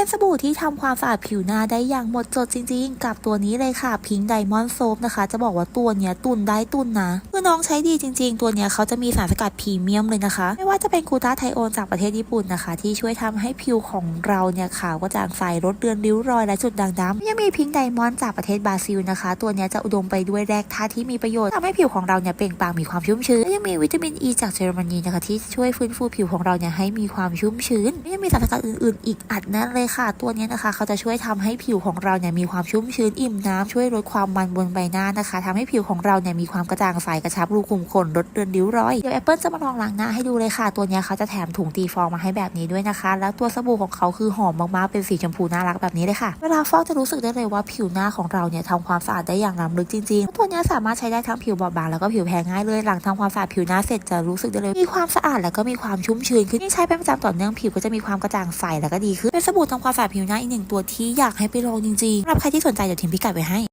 เป็นสบู่ที่ทำความสะอาดผิวหน้าได้อย่างหมดจดจริงๆ กับตัวนี้เลยค่ะพิงไดมอนด์โซฟนะคะ จะบอกว่าตัวเนี้ยตุนได้ตุนนะเมื่อน้องใช้ดีจริง ๆ ตัวเนี้ยเขาจะมีสารสกัดพรีเมียมเลยนะคะ ไม่ว่าจะเป็นกูตาไทโอนจากประเทศญี่ปุ่นนะคะ ที่ช่วยทำให้ผิวของเราเนี่ยขาวกระจ่างใสลดเลือนริ้วรอยและจุดด่างดำยังมีพิงไดมอนด์จากประเทศบราซิลนะคะ ตัวเนี้ยจะอุดมไปด้วยแร่ธาตุที่มีประโยชน์ทำให้ผิวของเราเนี่ยเปล่งปลั่งมีความชุ่มชื้นและยังมีวิตามินอ e ีจากเยอรมนีนะคะที่ช่วยฟื้นฟูผิวของเราเนี่ยให้มีความชุ่มชื้นยังมีสารสกัดอื่นๆ อีกอัดแน่นเลยค่ะ ตัวนี้นะคะ เขาจะช่วยทำให้ผิวของเราเนี่ยมีความชุ่มชื้นอิ่มน้ำช่วยลดความมันบนใบหน้านะคะทำให้ผิวของเราเนี่ยมีความกระจ่างใสกระชับรูขุมขนลดเลือนริ้วรอยเดี๋ยวแอปเปิลจะมาลองล้างหน้าให้ดูเลยค่ะ ตัวนี้เขาจะแถมถุงตีฟองมาให้แบบนี้ด้วยนะคะ แล้วตัวสบู่ของเขาคือหอมมากๆเป็นสีชมพูน่ารักแบบนี้เลยค่ะเวลาฟอกจะรู้สึกได้เลยว่าผิวหน้าของเราเนี่ยทำความสะอาดได้อย่างล้ำลึกจริงๆตัวนี้สามารถใช้ได้ทั้งผิวบอบบางแล้วก็ผิวแพ้ง่ายเลย หลังทำความสะอาดผิวหน้าเสร็จจะรู้สึกได้เลยมีความสะอาดแล้วก็มีความชุ่มชื้นขึ้นยิ่ใช้เป็นประจำต่อเนื่องผิวก็จะมีความกระจ่างใสแล้วก็ดีขึ้นเป็นสบู่ทำความสะอาดผิวหน้าอีกหนึ่งตัวที่อยากให้ไปลองจริงๆสำหรับใครที่สนใจเดี๋ยวทิ้งพิกัดไว้ให้